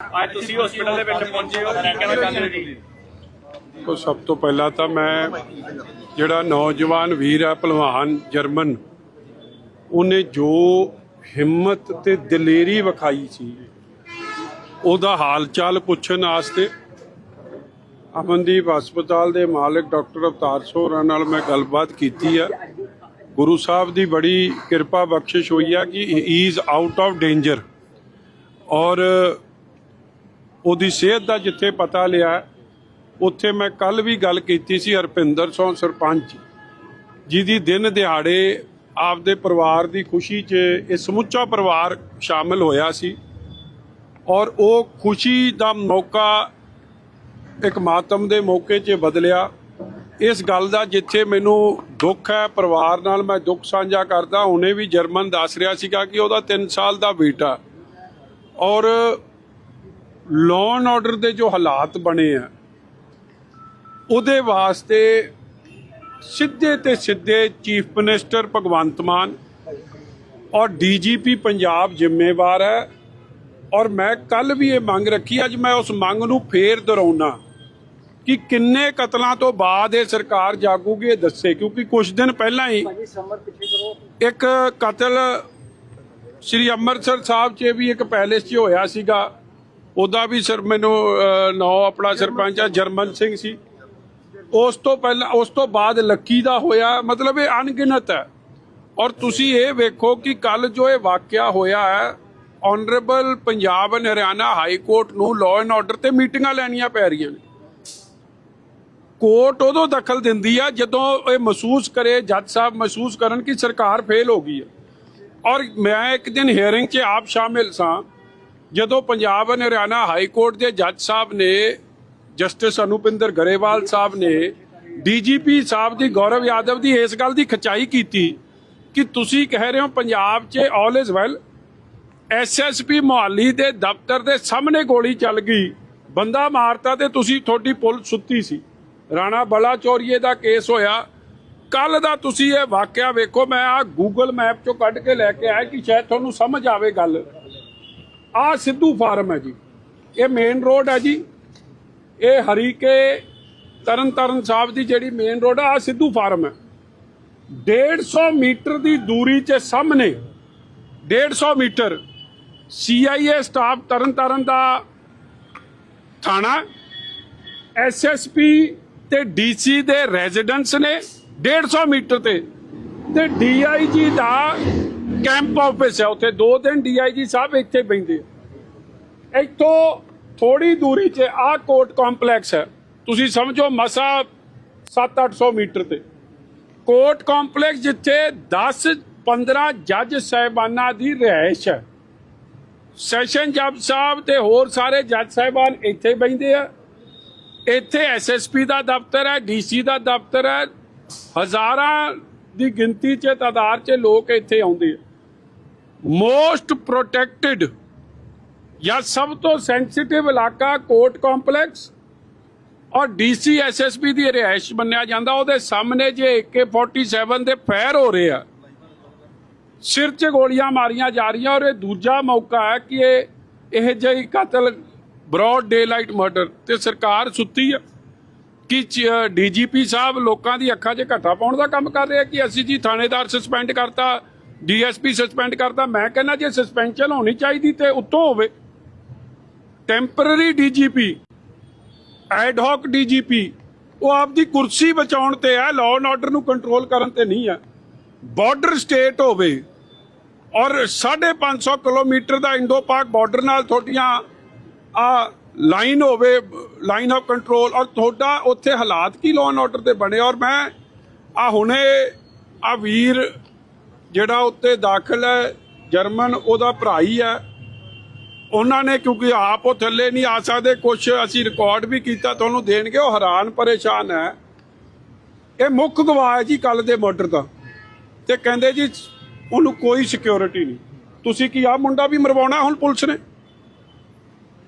ਅੱਜ ਤੁਸੀਂ ਹਸਪੀਟਲ ਦੇ ਵਿੱਚ ਪਹੁੰਚੇ ਹੋ, ਕੀ ਕਹਿਣਾ ਚਾਹੁੰਦੇ ਹੋ ਜੀ? ਉਹ ਸਭ ਤੋਂ ਪਹਿਲਾਂ ਤਾਂ ਮੈਂ ਜਿਹੜਾ ਨੌਜਵਾਨ ਵੀਰ ਹੈ ਭਲਵਾਨ ਜਰਮਨ, ਉਹਨੇ ਜੋ ਹਿੰਮਤ ਤੇ ਦਲੇਰੀ ਵਿਖਾਈ ਸੀ, ਉਹਦਾ ਹਾਲ ਚਾਲ ਪੁੱਛਣ ਵਾਸਤੇ ਅਮਨਦੀਪ ਹਸਪਤਾਲ ਦੇ ਮਾਲਕ ਡਾਕਟਰ ਅਵਤਾਰ ਸੋਹਰਾ ਨਾਲ ਮੈਂ ਗੱਲਬਾਤ ਕੀਤੀ ਹੈ ਗੁਰੂ ਸਾਹਿਬ ਦੀ ਬੜੀ ਕਿਰਪਾ ਬਖਸ਼ਿਸ਼ ਹੋਈ ਹੈ ਕਿ he is out of danger ਔਰ ਉਹਦੀ ਸਿਹਤ ਦਾ ਜਿੱਥੇ ਪਤਾ ਲਿਆ, ਉੱਥੇ ਮੈਂ ਕੱਲ ਵੀ ਗੱਲ ਕੀਤੀ ਸੀ ਹਰਪਿੰਦਰ ਸਿੰਘ ਸਰਪੰਚ ਜਿਹਦੀ ਦਿਨ ਦਿਹਾੜੇ ਆਪਦੇ ਪਰਿਵਾਰ ਦੀ ਖੁਸ਼ੀ 'ਚ ਇਹ ਸਮੁੱਚਾ ਪਰਿਵਾਰ ਸ਼ਾਮਲ ਹੋਇਆ ਸੀ। ਔਰ ਉਹ ਖੁਸ਼ੀ ਦਾ ਮੌਕਾ ਇੱਕ ਮਾਤਮ ਦੇ ਮੌਕੇ 'ਚ ਬਦਲਿਆ। ਇਸ ਗੱਲ ਦਾ ਜਿੱਥੇ ਮੈਨੂੰ ਦੁੱਖ ਹੈ, ਪਰਿਵਾਰ ਨਾਲ ਮੈਂ ਦੁੱਖ ਸਾਂਝਾ ਕਰਦਾ, ਹੁਣੇ ਵੀ ਜਰਮਨ ਦੱਸ ਰਿਹਾ ਸੀਗਾ ਕਿ ਉਹਦਾ 3 ਸਾਲ ਦਾ ਬੇਟਾ। ਔਰ ਲੋਨ ਆਰਡਰ ਦੇ ਜੋ ਹਾਲਾਤ ਬਣੇ ਆ ਉਹਦੇ ਵਾਸਤੇ ਸਿੱਧੇ ਤੇ ਸਿੱਧੇ ਚੀਫ ਮਿਨਿਸਟਰ ਭਗਵੰਤ ਮਾਨ ਔਰ ਡੀਜੀਪੀ ਪੰਜਾਬ ਜ਼ਿੰਮੇਵਾਰ ਹੈ। ਔਰ ਮੈਂ ਕੱਲ ਵੀ ਇਹ ਮੰਗ ਰੱਖੀ ਅੱਜ ਮੈਂ ਉਸ ਮੰਗ ਨੂੰ ਫੇਰ ਦੁਹਰਾਉਣਾ ਕਿ ਕਿੰਨੇ ਕਤਲਾਂ ਤੋਂ ਬਾਅਦ ਇਹ ਸਰਕਾਰ ਜਾਗੂਗੀ ਇਹ ਦੱਸੇ ਕਿਉਂਕਿ ਕੁਝ ਦਿਨ ਪਹਿਲਾਂ ਹੀ ਇੱਕ ਕਤਲ ਸ੍ਰੀ ਅੰਮ੍ਰਿਤਸਰ ਸਾਹਿਬ 'ਚ ਵੀ ਇੱਕ ਪੈਲੇਸ 'ਚ ਹੋਇਆ ਸੀਗਾ। ਉਹਦਾ ਵੀ ਸਰ ਮੈਨੂੰ ਨਾਂ ਆਪਣਾ ਸਰਪੰਚ ਆ, ਜਰਮਨ ਸਿੰਘ ਸੀ। ਉਸ ਤੋਂ ਪਹਿਲਾਂ, ਉਸ ਤੋਂ ਬਾਅਦ ਲੱਕੀ ਦਾ ਹੋਇਆ, ਮਤਲਬ ਇਹ ਅਣਗਿਣਤ ਹੈ। ਔਰ ਤੁਸੀਂ ਇਹ ਵੇਖੋ ਕਿ ਕੱਲ ਜੋ ਇਹ ਵਾਕਿਆ ਹੋਇਆ ਹੈ honourable Punjab and Haryana high court ਨੂੰ ਲਾਅ ਐਂਡ ਆਰਡਰ ਤੇ ਮੀਟਿੰਗਾਂ ਲੈਣੀਆਂ ਪੈ ਰਹੀਆਂ ਨੇ। ਕੋਰਟ ਉਦੋਂ ਦਖਲ ਦਿੰਦੀ ਆ ਜਦੋਂ ਇਹ ਮਹਿਸੂਸ ਕਰੇ, ਜੱਜ ਸਾਹਿਬ ਮਹਿਸੂਸ ਕਰਨ ਕਿ ਸਰਕਾਰ ਫੇਲ ਹੋ ਗਈ ਹੈ। ਔਰ ਮੈਂ ਇੱਕ ਦਿਨ ਹੀਅਰਿੰਗ 'ਚ ਆਪ ਸ਼ਾਮਿਲ ਸਾਂ ਜਦੋਂ Punjab and Haryana high court ਦੇ ਜੱਜ ਸਾਹਿਬ ਨੇ, ਜਸਟਿਸ ਅਨੁਪਿੰਦਰ ਗਰੇਵਾਲ ਸਾਹਿਬ ਨੇ, ਡੀਜੀਪੀ ਸਾਹਿਬ ਦੀ, ਗੌਰਵ ਯਾਦਵ ਦੀ ਇਸ ਗੱਲ ਦੀ ਖਚਾਈ ਕੀਤੀ ਕਿ ਤੁਸੀਂ ਕਹਿ ਰਹੇ ਹੋ ਪੰਜਾਬ 'ਚ all is well SSP Mohali ਦੇ ਦਫ਼ਤਰ ਦੇ ਸਾਹਮਣੇ ਗੋਲੀ ਚੱਲ ਗਈ, ਬੰਦਾ ਮਾਰਤਾ ਤੇ ਤੁਸੀਂ ਤੁਹਾਡੀ ਪੁਲ ਸੁੱਤੀ ਸੀ। ਰਾਣਾ ਬਲਾ ਚੋਰੀਏ ਦਾ ਕੇਸ ਹੋਇਆ ਕੱਲ ਦਾ ਤੁਸੀਂ ਇਹ ਵਾਕਿਆ ਵੇਖੋ, ਮੈਂ ਆ ਗੂਗਲ ਮੈਪ ਚੋਂ ਕੱਢ ਕੇ ਲੈ ਕੇ ਆਇਆ ਕਿ ਸ਼ਾਇਦ ਤੁਹਾਨੂੰ ਸਮਝ ਆਵੇ ਗੱਲ। ਆ ਸਿੱਧੂ ਫਾਰਮ ਹੈ ਜੀ। ਇਹ ਮੇਨ ਰੋਡ ਹੈ ਜੀ। ਇਹ ਹਰੀਕੇ ਤਰਨ ਤਾਰਨ ਸਾਹਿਬ ਦੀ ਜਿਹੜੀ ਮੇਨ ਰੋਡ ਆ, ਆਹ ਸਿੱਧੂ ਫਾਰਮ ਹੈ। 150 ਮੀਟਰ ਦੀ ਦੂਰੀ 'ਚ ਸਾਹਮਣੇ 150 metre CIA staff Tarn Taran ਦਾ ਥਾਣਾ ਐਸਐਸਪੀ ਤੇ ਡੀਸੀ ਦੇ ਰੈਜ਼ੀਡੈਂਸ ਨੇ 150 ਮੀਟਰ ਤੇ। ਤੇ ਡੀਆਈਜੀ ਦਾ ਕੈਂਪ ਆਫਿਸ ਹੈ ਉੱਥੇ, ਦੋ ਦਿਨ ਡੀਆਈਜੀ ਸਾਹਿਬ ਇੱਥੇ ਬੈਂਦੇ ਆ। ਇੱਥੋਂ ਥੋੜੀ ਦੂਰੀ 'ਚ ਆਹ ਕੋਰਟ ਕੰਪਲੈਕਸ ਹੈ। ਤੁਸੀਂ ਸਮਝੋ ਮਸਾ 7-800 ਮੀਟਰ ਤੇ। ਕੋਰਟ ਕੰਪਲੈਕਸ ਜਿੱਥੇ 10 15 ਜੱਜ ਸਾਹਿਬਾਨਾਂ ਦੀ ਰਿਹਾਇਸ਼ ਹੈ। ਸੈਸ਼ਨ ਜੱਜ ਸਾਹਿਬ ਤੇ ਹੋਰ ਸਾਰੇ ਜੱਜ ਸਾਹਿਬਾਨ ਇੱਥੇ ਬੈਂਦੇ ਆ। ਇੱਥੇ ਐਸਐਸਪੀ ਦਾ ਦਫ਼ਤਰ ਹੈ ਡੀਸੀ ਦਾ ਦਫ਼ਤਰ ਹੈ। ਹਜ਼ਾਰਾਂ ਦੀ ਗਿਣਤੀ 'ਚ ਤਾਦਾਦ 'ਚ ਲੋਕ ਇੱਥੇ ਆਉਂਦੇ ਆ। ਮੋਸਟ ਪ੍ਰੋਟੈਕਟਿਡ ਜਾਂ ਸਭ ਤੋਂ ਸੈਂਸਿਟਿਵ ਇਲਾਕਾ ਕੋਰਟ ਕੰਪਲੈਕਸ ਔਰ ਡੀਸੀ ਐਸਐਸਪੀ ਦੀ ਰਿਹਾਇਸ਼ ਮੰਨਿਆ ਜਾਂਦਾ। ਉਹਦੇ ਸਾਹਮਣੇ ਜੇ AK47 ਦੇ ਫਾਇਰ ਹੋ ਰਹੇ ਆ, ਸਿਰ 'ਚ ਗੋਲੀਆਂ ਮਾਰੀਆਂ ਜਾ ਰਹੀਆਂ ਔਰ ਇਹ ਦੂਜਾ ਮੌਕਾ ਹੈ ਕਿ ਇਹ ਇਹ ਜਿਹੀ ਕਤਲ ਬ੍ਰੌਡ ਡੇਲਾਈਟ ਮਰਡਰ ਤੇ ਸਰਕਾਰ ਸੁੱਤੀ ਆ। ਕਿ ਡੀਜੀਪੀ ਸਾਹਿਬ ਲੋਕਾਂ ਦੀ ਅੱਖਾਂ 'ਚ ਘੱਟਾ ਪਾਉਣ ਦਾ ਕੰਮ ਕਰ ਰਿਹਾ ਕਿ ਅਸੀਂ ਜੀ ਥਾਣੇਦਾਰ ਸਸਪੈਂਡ ਕਰਤਾ ਡੀਐਸਪੀ ਸਸਪੈਂਡ ਕਰਦਾ, ਮੈਂ ਕਹਿੰਦਾ ਜੇ ਸਸਪੈਂਸ਼ਨ ਹੋਣੀ ਚਾਹੀਦੀ ਤੇ ਉੱਤੋਂ ਹੋਵੇ। Temporary DGP ad hoc DGP, ਉਹ ਆਪਦੀ ਕੁਰਸੀ ਬਚਾਉਣ ਤੇ ਹੈ ਲਾਅ ਐਂਡ ਆਰਡਰ ਨੂੰ ਕੰਟਰੋਲ ਕਰਨ ਤੇ ਨਹੀਂ ਹੈ ਬਾਰਡਰ ਸਟੇਟ ਹੋਵੇ ਔਰ 550 ਕਿਲੋਮੀਟਰ ਦਾ ਇੰਡੋ ਪਾਕ ਬਾਰਡਰ ਨਾਲ ਤੁਹਾਡੀਆਂ ਆ ਲਾਈਨ ਹੋਵੇ ਲਾਈਨ ਆਫ ਕੰਟਰੋਲ ਔਰ ਤੁਹਾਡਾ ਉੱਥੇ ਹਾਲਾਤ ਕੀ ਲਾਅ ਐਂਡ ਆਰਡਰ ਦੇ ਬਣੇ? ਔਰ ਮੈਂ ਆ ਹੁਣੇ ਆ ਵੀਰ ਜਿਹੜਾ ਉੱਤੇ ਦਾਖਲ ਹੈ, ਜਰਮਨ ਉਹਦਾ ਭਰਾ ਹੀ ਹੈ। ਉਹਨਾਂ ਨੇ ਕਿਉਂਕਿ ਆਪ ਉਹ ਥੱਲੇ ਨਹੀਂ ਆ ਸਕਦੇ ਕੁਝ ਅਸੀਂ ਰਿਕਾਰਡ ਵੀ ਕੀਤਾ, ਤੁਹਾਨੂੰ ਦੇਣਗੇ, ਉਹ ਹੈਰਾਨ ਪਰੇਸ਼ਾਨ ਹੈ। ਇਹ ਮੁੱਖ ਗਵਾਹ ਹੈ ਜੀ ਕੱਲ ਦੇ ਮਰਡਰ ਦਾ। ਤੇ ਕਹਿੰਦੇ ਜੀ, ਉਹਨੂੰ ਕੋਈ ਸਿਕਿਉਰਿਟੀ ਨਹੀਂ। ਤੁਸੀਂ ਕੀ ਆ ਮੁੰਡਾ ਵੀ ਮਰਵਾਉਣਾ ਹੁਣ ਪੁਲਿਸ ਨੇ?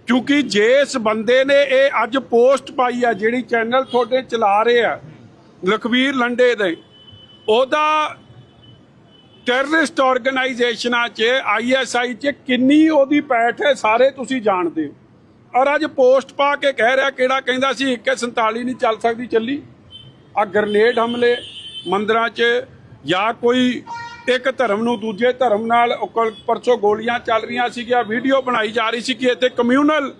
ਕਿਉਂਕਿ ਜੇ ਇਸ ਬੰਦੇ ਨੇ ਇਹ ਅੱਜ ਪੋਸਟ ਪਾਈ ਆ, ਜਿਹੜੀ ਚੈਨਲ ਤੁਹਾਡੇ ਚਲਾ ਰਹੇ ਆ, ਲਖਵੀਰ ਲੰਡੇ ਦੇ, ਉਹਦਾ ਟੈਰਰਿਸਟ ਆਰਗੇਨਾਈਜੇਸ਼ਨਾਂ 'ਚ ਆਈਐਸਆਈ 'ਚ ਕਿੰਨੀ ਉਹਦੀ ਪੈਠ ਹੈ ਸਾਰੇ ਤੁਸੀਂ ਜਾਣਦੇ ਹੋ। ਔਰ ਅੱਜ ਪੋਸਟ ਪਾ ਕੇ ਕਹਿ ਰਿਹਾ ਕਿਹੜਾ ਕਹਿੰਦਾ ਸੀ 147 ਨਹੀਂ ਚੱਲ ਸਕਦੀ ਚੱਲੀ। ਆ ਗ੍ਰਨੇਡ ਹਮਲੇ ਮੰਦਰਾਂ 'ਚ ਜਾਂ ਕੋਈ ਇੱਕ ਧਰਮ ਨੂੰ ਦੂਜੇ ਧਰਮ ਨਾਲ ਉਕਲ- ਪਰਸੋਂ ਗੋਲੀਆਂ ਚੱਲ ਰਹੀਆਂ ਸੀਗੀਆਂ, ਵੀਡੀਓ ਬਣਾਈ ਜਾ ਰਹੀ ਸੀ ਕਿ ਇੱਥੇ ਕਮਿਊਨਲ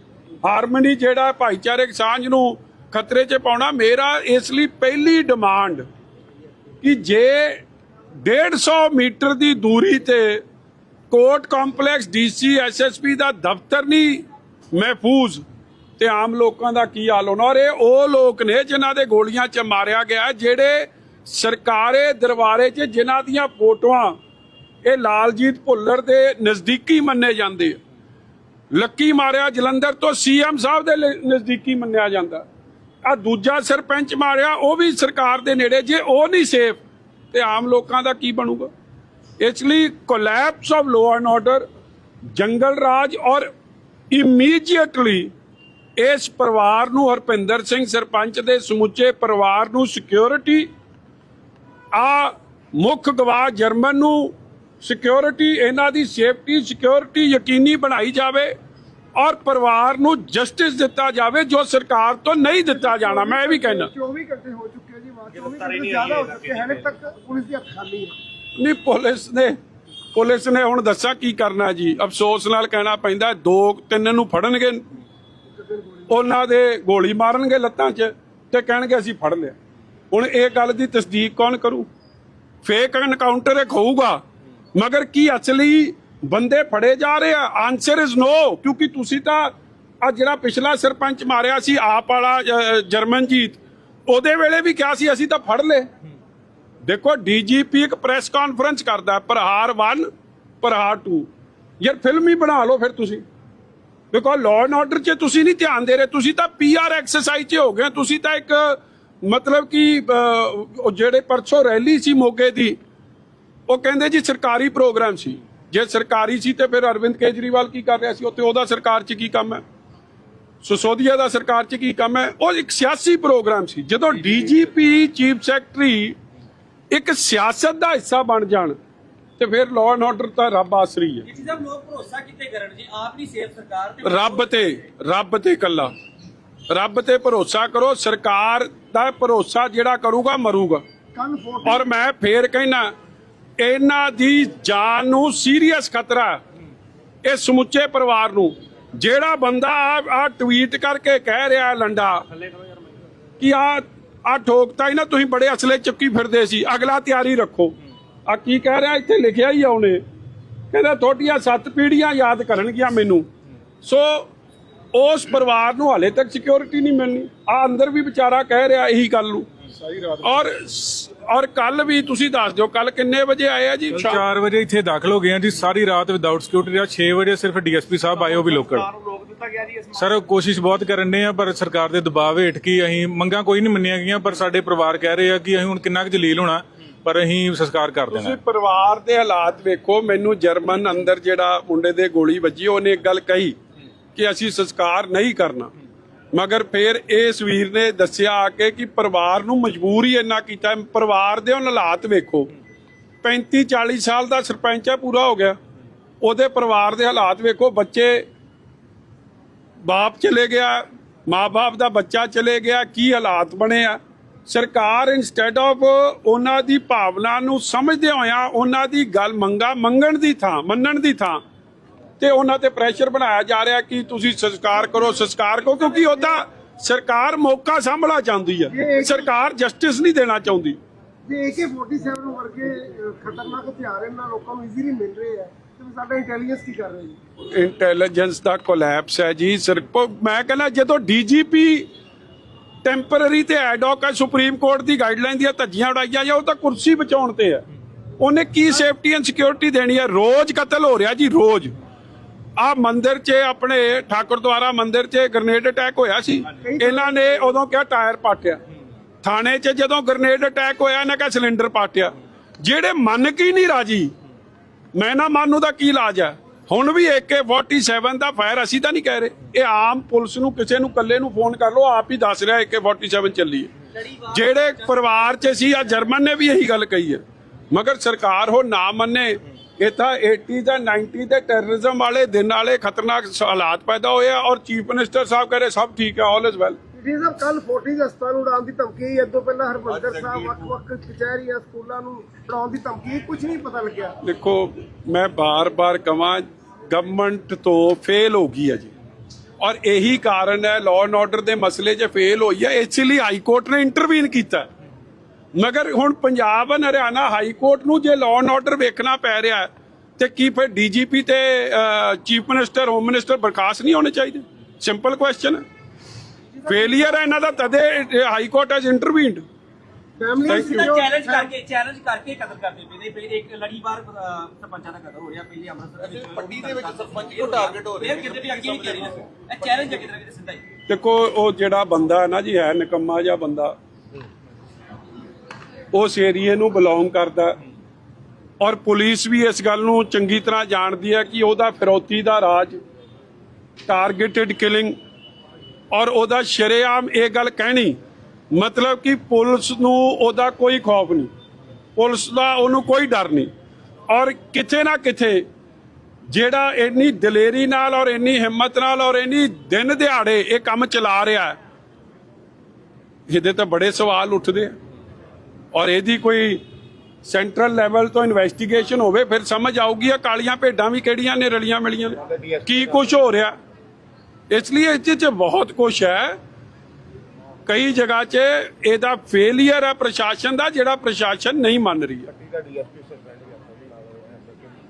ਹਾਰਮਨੀ ਜਿਹੜਾ ਭਾਈਚਾਰਕ ਸਾਂਝ ਨੂੰ ਖਤਰੇ 'ਚ ਪਾਉਣਾ। ਮੇਰਾ ਇਸ ਲਈ ਪਹਿਲੀ ਡਿਮਾਂਡ ਕਿ ਜੇ 150 ਮੀਟਰ ਦੀ ਦੂਰੀ ਤੇ ਕੋਰਟ ਕੰਪਲੈਕਸ ਡੀਸੀ ਐਸਐਸਪੀ ਦਾ ਦਫ਼ਤਰ ਨਹੀਂ ਮਹਿਫੂਜ਼ ਤੇ ਆਮ ਲੋਕਾਂ ਦਾ ਕੀ ਹਾਲ ਹੋਣਾ? ਔਰ ਇਹ ਉਹ ਲੋਕ ਨੇ ਜਿਨ੍ਹਾਂ ਦੇ ਗੋਲੀਆਂ 'ਚ ਮਾਰਿਆ ਗਿਆ ਜਿਹੜੇ ਸਰਕਾਰੇ ਦਰਬਾਰੇ 'ਚ ਜਿਨ੍ਹਾਂ ਦੀਆਂ ਫੋਟੋਆਂ ਇਹ ਲਾਲਜੀਤ ਭੁੱਲਰ ਦੇ ਨਜ਼ਦੀਕੀ ਮੰਨੇ ਜਾਂਦੇ ਲੱਕੀ ਮਾਰਿਆ ਜਲੰਧਰ ਤੋਂ ਸੀਐਮ ਸਾਹਿਬ ਦੇ ਨਜ਼ਦੀਕੀ ਮੰਨਿਆ ਜਾਂਦਾ। ਆ ਦੂਜਾ ਸਰਪੰਚ ਮਾਰਿਆ, ਉਹ ਵੀ ਸਰਕਾਰ ਦੇ ਨੇੜੇ, ਜੇ ਉਹ ਨਹੀਂ ਸੇਫ ਤੇ ਆਮ ਲੋਕਾਂ ਦਾ ਕੀ ਬਣੂਗਾ? ਇਸ ਲਈ collapse of law and order ਜੰਗਲ ਰਾਜ ਔਰ ਇਮੀਡੀਏਟਲੀ ਇਸ ਪਰਿਵਾਰ ਨੂੰ ਹਰਪਿੰਦਰ ਸਿੰਘ ਸਰਪੰਚ ਦੇ ਸਮੁੱਚੇ ਪਰਿਵਾਰ ਨੂੰ ਸਿਕਿਉਰਿਟੀ ਆ ਮੁੱਖ ਗਵਾਹ ਜਰਮਨ ਨੂੰ ਸਿਕਿਉਰਿਟੀ ਇਹਨਾਂ ਦੀ ਸੇਫਟੀ ਸਿਕਿਉਰਿਟੀ ਯਕੀਨੀ ਬਣਾਈ ਜਾਵੇ ਔਰ ਪਰਿਵਾਰ ਨੂੰ ਜਸਟਿਸ ਦਿੱਤਾ ਜਾਵੇ ਜੋ ਸਰਕਾਰ ਤੋਂ ਨਹੀਂ ਦਿੱਤਾ ਜਾਣਾ। ਮੈਂ ਇਹ ਵੀ ਕਹਿਣਾ 24 ਘੰਟੇ ਹੋ ਚੁੱਕੇ ਆ ਜੀ ਬਾਅਦ 24 ਘੰਟੇ ਜ਼ਿਆਦਾ ਹੋ ਚੁੱਕੇ ਹਨ ਤੱਕ ਪੁਲਿਸ ਦੀ ਅੱਖ ਖਾਲੀ ਹੈ ਨਹੀਂ ਪੁਲਿਸ ਨੇ ਪੁਲਿਸ ਨੇ ਹੁਣ ਦੱਸਾਂ ਕੀ ਕਰਨਾ ਜੀ। ਅਫਸੋਸ ਨਾਲ ਕਹਿਣਾ ਪੈਂਦਾ ਦੋ ਤਿੰਨ ਨੂੰ ਫੜਨਗੇ। ਉਹਨਾਂ ਦੇ ਗੋਲੀ ਮਾਰਨਗੇ ਲੱਤਾਂ 'ਚ ਤੇ ਕਹਿਣਗੇ ਅਸੀਂ ਫੜ ਲਿਆ। ਹੁਣ ਇਹ ਗੱਲ ਦੀ ਤਸਦੀਕ ਕੌਣ ਕਰੂ? ਫੇਕ ਐਨਕਾਊਂਟਰ ਇੱਕ ਹੋਊਗਾ। ਮਗਰ ਕੀ ਅਸਲੀ ਬੰਦੇ ਫੜੇ ਜਾ ਰਹੇ ਆ? ਆਨਸਰ ਇਜ਼ ਨੋ ਕਿਉਂਕਿ ਤੁਸੀਂ ਤਾਂ ਆ ਜਿਹੜਾ ਪਿਛਲਾ ਸਰਪੰਚ ਮਾਰਿਆ ਸੀ ਆਪ ਵਾਲਾ ਜਰਮਨਜੀਤ ਉਹਦੇ ਵੇਲੇ ਵੀ ਕਿਹਾ ਸੀ, ਅਸੀਂ ਤਾਂ ਫੜ ਲਏ। ਦੇਖੋ ਡੀਜੀਪੀ ਇੱਕ ਪ੍ਰੈਸ ਕਾਨਫਰੰਸ ਕਰਦਾ ਪ੍ਰਹਾਰ 1 ਪ੍ਰਹਾਰ 2 ਯਾਰ ਫਿਲਮ ਹੀ ਬਣਾ ਲਓ ਫਿਰ ਤੁਸੀਂ। ਦੇਖੋ ਲਾਅ ਐਂਡ ਆਰਡਰ 'ਚ ਤੁਸੀਂ ਨਹੀਂ ਧਿਆਨ ਦੇ ਰਹੇ, ਤੁਸੀਂ ਤਾਂ ਪੀਆਰ ਐਕਸਰਸਾਈਜ਼ 'ਚ ਹੋ ਗਏ ਤੁਸੀਂ ਤਾਂ ਇੱਕ, ਮਤਲਬ ਕਿ ਜਿਹੜੇ ਪਰਸੋਂ ਰੈਲੀ ਸੀ ਮੋਗੇ ਦੀ, ਉਹ ਕਹਿੰਦੇ ਜੀ ਸਰਕਾਰੀ ਪ੍ਰੋਗਰਾਮ ਸੀ। ਜੇ ਸਰਕਾਰੀ ਸੀ ਤੇ ਫਿਰ ਅਰਵਿੰਦ ਕੇਜਰੀਵਾਲ ਕੀ ਕਰ ਰਿਹਾ ਸੀ? ਉੱਥੇ ਉਹਦਾ ਸਰਕਾਰ 'ਚ ਕੀ ਕੰਮ ਹੈ? ਸੋਸੋਦੀਆ ਦਾ ਸਰਕਾਰ 'ਚ ਕੀ ਕੰਮ ਹੈ? ਉਹ ਇੱਕ ਸਿਆਸੀ ਪ੍ਰੋਗਰਾਮ ਸੀ। ਜਦੋਂ ਡੀਜੀਪੀ ਚੀਫ ਸੈਕਟਰੀ ਇੱਕ ਸਿਆਸਤ ਦਾ ਹਿੱਸਾ ਬਣ ਜਾਣ ਤੇ ਫਿਰ ਲਾਅ ਐਂਡ ਆਰਡਰ ਤਾਂ ਰੱਬ ਆਸਰੀ ਹੈ। ਜੀ ਸਾਹਿਬ ਲੋਕ ਭਰੋਸਾ ਕਿਤੇ ਕਰਨ ਜੀ ਆਪ ਨਹੀਂ ਸੇਫ ਸਰਕਾਰ ਤੇ ਰੱਬ ਤੇ ਰੱਬ ਤੇ ਕੱਲਾ ਰੱਬ ਤੇ ਭਰੋਸਾ ਕਰੋ ਸਰਕਾਰ ਦਾ ਭਰੋਸਾ ਜਿਹੜਾ ਕਰੂਗਾ ਮਰੂਗਾ। ਔਰ ਮੈਂ ਫੇਰ ਕਹਿਣਾ ਇਹਨਾਂ ਦੀ ਜਾਨ ਨੂੰ ਸੀਰੀਅਸ ਖਤਰਾ ਹੈ। ਇਹ ਸਮੁੱਚੇ ਪਰਿਵਾਰ ਨੂੰ ਜਿਹੜਾ ਬੰਦਾ ਆ ਟਵੀਟ ਕਰਕੇ ਕਹਿ ਰਿਹਾ ਲੰਡਾ ਕਿ ਆ ਆ ਠੋਕਤਾ ਹੀ ਨਾ ਤੁਸੀਂ ਬੜੇ ਅਸਲੇ ਚੁੱਕੀ ਫਿਰਦੇ ਸੀ। ਅਗਲਾ ਤਿਆਰੀ ਰੱਖੋ। ਆ ਕੀ ਕਹਿ ਰਿਹਾ? ਇੱਥੇ ਲਿਖਿਆ ਹੀ ਆ ਉਹਨੇ। ਕਹਿੰਦਾ, ਤੁਹਾਡੀਆਂ ਸੱਤ ਪੀੜੀਆਂ ਯਾਦ ਕਰਨਗੀਆਂ ਮੈਨੂੰ। ਸੋ ਉਸ ਪਰਿਵਾਰ ਨੂੰ ਹਾਲੇ ਤੱਕ ਸਿਕਿਉਰਿਟੀ ਨਹੀਂ ਮਿਲਣੀ। ਆ ਅੰਦਰ ਵੀ ਵਿਚਾਰਾ ਕਹਿ ਰਿਹਾ ਇਹੀ ਗੱਲ ਨੂੰ। ਔਰ ਔਰ ਕੱਲ ਵੀ ਤੁਸੀਂ ਦੱਸ ਦਿਓ ਕੱਲ ਕਿੰਨੇ ਵਜੇ ਆਏ ਆ ਜੀ? ਸ਼ਾਮ 4 ਵਜੇ ਇੱਥੇ ਦਾਖਲ ਹੋ ਗਏ ਆ ਜੀ ਸਾਰੀ ਰਾਤ ਵਿਦਆਊਟ ਸਿਕਿਉਰਿਟੀ ਰਿਹਾ 6 ਵਜੇ ਸਿਰਫ ਡੀਐਸਪੀ ਸਾਹਿਬ ਆਏ ਉਹ ਵੀ ਲੋਕਲ ਰੋਕ ਦਿੱਤਾ ਗਿਆ ਜੀ ਇਸ ਸਰ ਕੋਸ਼ਿਸ਼ ਬਹੁਤ ਕਰਨ ਦੇ ਆ ਪਰ ਸਰਕਾਰ ਦੇ ਦਬਾਅ ਹੇਠ ਕੀ ਅਸੀਂ ਮੰਗਾਂ ਕੋਈ ਨਹੀਂ ਮੰਨੀਆਂ ਗਈਆਂ ਪਰ ਸਾਡੇ ਪਰਿਵਾਰ ਕਹਿ ਰਹੇ ਆ ਕਿ ਅਸੀਂ ਹੁਣ ਕਿੰਨਾ ਕੁ ਜਲੀਲ ਹੋਣਾ ਪਰ ਅਸੀਂ ਸੰਸਕਾਰ ਕਰ ਦੇਣਾ। ਤੁਸੀਂ ਪਰਿਵਾਰ ਦੇ ਹਾਲਾਤ ਵੇਖੋ ਮੈਨੂੰ ਜਰਮਨ ਅੰਦਰ ਜਿਹੜਾ ਮੁੰਡੇ ਦੇ ਗੋਲੀ ਵੱਜੀ ਉਹਨੇ ਇੱਕ ਗੱਲ ਕਹੀ ਕਿ ਅਸੀਂ ਸੰਸਕਾਰ ਨਹੀਂ ਕਰਨਾ। ਮਗਰ ਫਿਰ ਇਸ ਵੀਰ ਨੇ ਦੱਸਿਆ ਆ ਕੇ ਕਿ ਪਰਿਵਾਰ ਨੂੰ ਮਜਬੂਰ ਹੀ ਇੰਨਾ ਕੀਤਾ ਪਰਿਵਾਰ ਦੇ ਉਹ ਹਾਲਾਤ ਵੇਖੋ। 35 40 ਸਾਲ ਦਾ ਸਰਪੰਚ ਹੈ, ਪੂਰਾ ਹੋ ਗਿਆ। ਉਹਦੇ ਪਰਿਵਾਰ ਦੇ ਹਾਲਾਤ ਵੇਖੋ। ਬੱਚੇ ਬਾਪ ਚਲੇ ਗਿਆ, ਮਾਂ-ਬਾਪ ਦਾ ਬੱਚਾ ਚਲੇ ਗਿਆ, ਕੀ ਹਾਲਾਤ ਬਣੇ ਆ? ਸਰਕਾਰ ਇਨਸਟੈਡ ਆਫ ਉਹਨਾਂ ਦੀ ਭਾਵਨਾ ਨੂੰ ਸਮਝਦੇ ਹੋਇਆ ਉਹਨਾਂ ਦੀ ਗੱਲ ਮੰਗਾ, ਮੰਗਣ ਦੀ ਥਾਂ, ਮੰਨਣ ਦੀ ਥਾਂ ਤੇ ਉਹਨਾਂ ਤੇ ਪ੍ਰੈਸ਼ਰ ਬਣਾਇਆ ਜਾ ਰਿਹਾ ਕਿ ਤੁਸੀਂ ਸੰਸਕਾਰ ਕਰੋ ਸੰਸਕਾਰ ਕਰੋ ਕਿਉਂਕਿ ਉਹਦਾ ਸਰਕਾਰ ਮੌਕਾ ਸੰਭਲਾ ਚਾਹੁੰਦੀ ਹੈ ਸਰਕਾਰ ਜਸਟਿਸ ਨਹੀਂ ਦੇਣਾ ਚਾਹੁੰਦੀ। ਜੇ AK47 ਵਰਗੇ ਖਤਰਨਾਕ ਹਥਿਆਰ ਇਹਨਾਂ ਲੋਕਾਂ ਨੂੰ ਈਜ਼ੀਲੀ ਮਿਲ ਰਹੇ ਆ ਤੇ ਸਾਡਾ ਇੰਟੈਲੀਜੈਂਸ ਕੀ ਕਰ ਰਿਹਾ ਜੀ? ਇੰਟੈਲੀਜੈਂਸ ਦਾ ਕੋਲੈਪਸ ਹੈ ਜੀ। ਸਰ ਮੈਂ ਕਹਿੰਦਾ ਜਦੋਂ ਡੀਜੀਪੀ ਟੈਂਪਰਰੀ ਤੇ ਐਡਹੌਕ ਹੈ ਸੁਪਰੀਮ ਕੋਰਟ ਦੀ ਗਾਈਡਲਾਈਨ ਦੀਆਂ ਧੱਜੀਆਂ ਉਡਾਈਆਂ ਜਾਂ ਉਹ ਤਾਂ ਕੁਰਸੀ ਬਚਾਉਣ ਤੇ ਹੈ। ਉਹਨੇ ਕੀ ਸੇਫਟੀ ਐਂਡ ਸਿਕਿਉਰਿਟੀ ਦੇਣੀ ਹੈ? ਰੋਜ਼ ਕਤਲ ਹੋ ਰਿਹਾ ਜੀ ਰੋਜ਼। ਆ ਮੰਦਿਰ 'ਚ ਆਪਣੇ ਠਾਕੁਰ ਦੁਆਰਾ ਮੰਦਿਰ 'ਚ ਗ੍ਰਨੇਡ ਅਟੈਕ ਹੋਇਆ ਸੀ। ਇਹਨਾਂ ਨੇ ਉਦੋਂ ਕਿਹਾ ਟਾਇਰ ਪਾਟਿਆ। ਥਾਣੇ 'ਚ ਜਦੋਂ ਗ੍ਰਨੇਡ ਅਟੈਕ ਹੋਇਆ, ਇਹਨਾਂ ਕਿਹਾ ਸਿਲੰਡਰ ਪਾਟਿਆ। ਜਿਹੜੇ ਮੰਨ ਕੇ ਨਹੀਂ ਰਾਜੀ, ਮੈਂ ਨਾ ਮਾਨੂ ਦਾ ਕੀ ਇਲਾਜ ਹੈ ਹੁਣ ਵੀ AK47 ਦਾ ਫਾਇਰ ਅਸੀਂ ਤਾਂ ਨਹੀਂ ਕਹਿ ਰਹੇ। ਇਹ ਆਮ ਪੁਲਿਸ ਨੂੰ, ਕਿਸੇ ਨੂੰ, ਇਕੱਲੇ ਨੂੰ ਫੋਨ ਕਰ ਲੋ ਆਪ ਹੀ ਦੱਸ ਰਿਹਾ AK47 ਚੱਲੀ ਹੈ। ਜਿਹੜੇ ਪਰਿਵਾਰ 'ਚ ਸੀ ਆ ਜਰਮਨ ਨੇ ਵੀ ਇਹੀ ਗੱਲ ਕਹੀ ਹੈ। ਮਗਰ ਸਰਕਾਰ ਉਹ ਨਾ ਮੰਨੇ ਇਹ ਤਾਂ 80 ਦਾ 90 ਦੇ ਟੈਰਰਿਜ਼ਮ ਵਾਲੇ ਦਿਨ ਵਾਲੇ ਖਤਰਨਾਕ ਹਾਲਾਤ ਪੈਦਾ ਹੋਏ ਆ ਔਰ ਚੀਫ ਮਿਨਿਸਟਰ ਸਾਹਿਬ ਕਹ ਰਹੇ ਸਭ ਠੀਕ ਹੈ ਆਲ ਇਜ਼ ਵੈਲ ਜੀ ਸਾਹਿਬ ਕੱਲ 40 ਅਗਸਤਾਂ ਨੂੰ ਉਡਾਉਣ ਦੀ ਧਮਕੀ ਆਈ। ਇਦੋਂ ਪਹਿਲਾਂ ਹਰਮੰਦਰ ਸਾਹਿਬ ਵੱਖ-ਵੱਖ ਕਚਹਿਰੀਆਂ ਸਕੂਲਾਂ ਨੂੰ ਉਡਾਉਣ ਦੀ ਧਮਕੀ ਕੁਝ ਨਹੀਂ ਪਤਾ ਲੱਗਿਆ। ਦੇਖੋ ਮੈਂ ਬਾਰ-ਬਾਰ ਕਹਾਂ ਗਵਰਨਮੈਂਟ ਤੋਂ ਫੇਲ ਹੋ ਗਈ ਹੈ ਜੀ। ਔਰ ਇਹੀ ਕਾਰਨ ਹੈ ਲਾਅ ਐਂਡ ਆਰਡਰ ਦੇ ਮਸਲੇ 'ਚ ਫੇਲ ਹੋਈ ਹੈ ਇਸ ਲਈ ਹਾਈ ਕੋਰਟ ਨੇ ਇੰਟਰਵੀਨ ਕੀਤਾ। ਮਗਰ ਹੁਣ Punjab and Haryana high court ਨੂੰ ਜੇ ਲਾਅ ਐਂਡ ਆਰਡਰ ਵੇਖਣਾ ਪੈ ਰਿਹਾ ਤੇ ਕੀ ਫਿਰ ਡੀਜੀਪੀ ਤੇ ਚੀਫ ਮਿਨਿਸਟਰ ਹੋਮ ਮਿਨਿਸਟਰ ਬਰਖਾਸਤ ਨਹੀਂ ਹੋਣੇ ਚਾਹੀਦੇ? ਸਿੰਪਲ ਕੁਐਸਚਨ ਹੈ। ਫੇਲਿਅਰ ਹੈ ਇਹਨਾਂ ਦਾ ਤਦੇ high court has intervened family. Challenge ਕਰਕੇ ਚੈਲੰਜ ਕਰਕੇ ਕਤਲ ਕਰਦੇ ਪਏ ਨੇ। ਫਿਰ ਇੱਕ ਲੜੀਵਾਰ ਅਹ, ਸਰਪੰਚਾਂ ਦਾ ਕਤਲ ਹੋ ਰਿਹਾ ਪਹਿਲੇ ਅੰਮ੍ਰਿਤਸਰ ਦੇ ਵਿੱਚ ਪੱਟੀ ਦੇ ਵਿੱਚ ਸਰਪੰਚ ਕੋ ਟਾਰਗੇਟ ਹੋ ਰਿਹਾ ਕਿਤੇ ਵੀ ਅੱਗੇ ਨਹੀਂ ਕਰੀ ਇਹ ਚੈਲੰਜ ਹੈ ਕਿਤੇ ਨਾ ਕਿਤੇ ਸਿੱਧਾ ਹੀ। ਦੇਖੋ ਉਹ ਜਿਹੜਾ ਬੰਦਾ ਹੈ ਨਾ ਜੀ ਹੈ ਨਿਕੰਮਾ ਜਿਹਾ ਬੰਦਾ। ਉਸ ਏਰੀਏ ਨੂੰ ਬਿਲੋਂਗ ਕਰਦਾ ਔਰ ਪੁਲਿਸ ਵੀ ਇਸ ਗੱਲ ਨੂੰ ਚੰਗੀ ਤਰ੍ਹਾਂ ਜਾਣਦੀ ਹੈ ਕਿ ਉਹਦਾ ਫਿਰੌਤੀ ਦਾ ਰਾਜ ਟਾਰਗੇਟਡ ਕਿਲਿੰਗ ਔਰ ਉਹਦਾ ਸ਼ਰੇਆਮ ਇਹ ਗੱਲ ਕਹਿਣੀ, ਮਤਲਬ ਕਿ ਪੁਲਿਸ ਨੂੰ ਉਹਦਾ ਕੋਈ ਖੌਫ ਨਹੀਂ। ਪੁਲਿਸ ਦਾ ਉਹਨੂੰ ਕੋਈ ਡਰ ਨਹੀਂ। ਔਰ ਕਿਥੇ ਨਾ ਕਿਥੇ ਜਿਹੜਾ ਇੰਨੀ ਦਲੇਰੀ ਨਾਲ ਔਰ ਇੰਨੀ ਹਿੰਮਤ ਨਾਲ ਔਰ ਇੰਨੀ ਦਿਨ ਦਿਹਾੜੇ ਇਹ ਕੰਮ ਚਲਾ ਰਿਹਾ ਇਹਦੇ ਤਾਂ ਬੜੇ ਸਵਾਲ ਉੱਠਦੇ ਆ। ਔਰ ਇਹਦੀ ਕੋਈ ਸੈਂਟਰਲ ਲੈਵਲ ਤੋਂ ਇਨਵੈਸਟੀਗੇਸ਼ਨ ਹੋਵੇ ਫਿਰ ਸਮਝ ਆਊਗੀ ਆ ਕਾਲੀਆਂ ਭੇਡਾਂ ਵੀ ਕਿਹੜੀਆਂ ਨੇ ਰਲੀਆਂ ਮਿਲੀਆਂ ਕੀ ਕੁਝ ਹੋ ਰਿਹਾ? ਇਸ ਲਈ ਇਹ 'ਚ ਬਹੁਤ ਕੁਝ ਹੈ। ਕਈ ਜਗ੍ਹਾ 'ਚ ਇਹਦਾ ਫੇਲਿਅਰ ਹੈ ਪ੍ਰਸ਼ਾਸਨ ਦਾ ਜਿਹੜਾ ਪ੍ਰਸ਼ਾਸਨ ਨਹੀਂ ਮੰਨ ਰਹੀ ਹੈ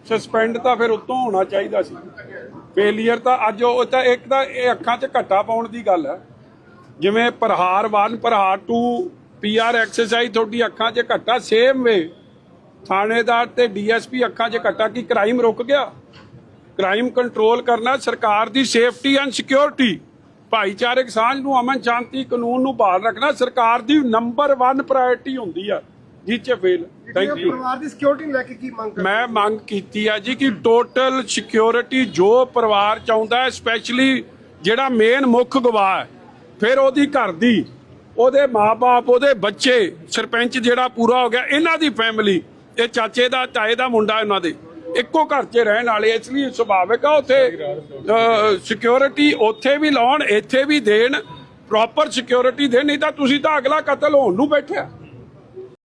ਸਸਪੈਂਡ ਤਾਂ ਫਿਰ ਉਤੋਂ ਹੋਣਾ ਚਾਹੀਦਾ ਸੀ। ਫੇਲਿਅਰ ਤਾਂ ਅੱਜ ਉਹ ਤਾਂ ਇੱਕ ਤਾਂ ਇਹ ਅੱਖਾਂ 'ਚ ਘੱਟਾ ਪਾਉਣ ਦੀ ਗੱਲ ਹੈ। ਜਿਵੇਂ ਪ੍ਰਹਾਰ 1 ਪ੍ਰਹਾਰ 2 ਪੀਆਰ ਐਕਸਰਸਾਈਜ਼ ਤੁਹਾਡੀ ਅੱਖਾਂ 'ਚ ਘੱਟਾ ਸੇਮ ਵੇ ਥਾਣੇਦਾਰ ਤੇ ਡੀਐਸਪੀ ਅੱਖਾਂ 'ਚ ਘੱਟਾ ਕੀ ਕ੍ਰਾਈਮ ਰੁਕ ਗਿਆ? ਕ੍ਰਾਈਮ ਕੰਟਰੋਲ ਕਰਨਾ ਸਰਕਾਰ ਦੀ ਸੇਫਟੀ ਐਂਡ ਸਿਕਿਉਰਿਟੀ ਭਾਈਚਾਰਕ ਸਾਂਝ ਨੂੰ ਅਮਨ ਸ਼ਾਂਤੀ ਕਾਨੂੰਨ ਨੂੰ ਬਹਾਲ ਰੱਖਣਾ ਸਰਕਾਰ ਦੀ ਨੰਬਰ 1 ਪ੍ਰਾਇੋਰਟੀ ਹੁੰਦੀ ਆ। ਜਿਹ 'ਚ ਫੇਲ ਥੈਂਕ ਯੂ ਪਰਿਵਾਰ ਦੀ ਸਿਕਿਉਰਿਟੀ ਲੈ ਕੇ ਕੀ ਮੰਗ ਮੈਂ ਮੰਗ ਕੀਤੀ ਆ ਜੀ ਕਿ ਟੋਟਲ ਸਿਕਿਉਰਿਟੀ ਜੋ ਪਰਿਵਾਰ ਚਾਹੁੰਦਾ ਹੈ ਸਪੈਸ਼ਲੀ ਜਿਹੜਾ ਮੇਨ ਮੁੱਖ ਗਵਾਹ ਹੈ ਫਿਰ ਉਹਦੀ ਘਰ ਦੀ ਉਹਦੇ ਮਾਪੇ ਉਹਦੇ ਬੱਚੇ, ਸਰਪੰਚ ਜਿਹੜਾ ਪੂਰਾ ਹੋ ਗਿਆ, ਇਹਨਾਂ ਦੀ ਫੈਮਿਲੀ ਇਹ ਚਾਚੇ ਦਾ, ਤਾਏ ਦਾ ਮੁੰਡਾ ਇਹਨਾਂ ਦੇ। ਇੱਕੋ ਘਰ 'ਚ ਰਹਿਣ ਵਾਲੇ, ਇਸ ਲਈ ਸੁਭਾਵਿਕ ਆ ਉੱਥੇ ਸਿਕਿਉਰਿਟੀ ਉੱਥੇ ਵੀ ਲਾਉਣ, ਇੱਥੇ ਵੀ ਦੇਣ ਪ੍ਰੋਪਰ ਸਿਕਿਉਰਿਟੀ ਦੇਣ, ਨਹੀਂ ਤਾਂ ਤੁਸੀਂ ਤਾਂ ਅਗਲਾ ਕਤਲ ਹੋਣ ਨੂੰ ਬੈਠਿਆ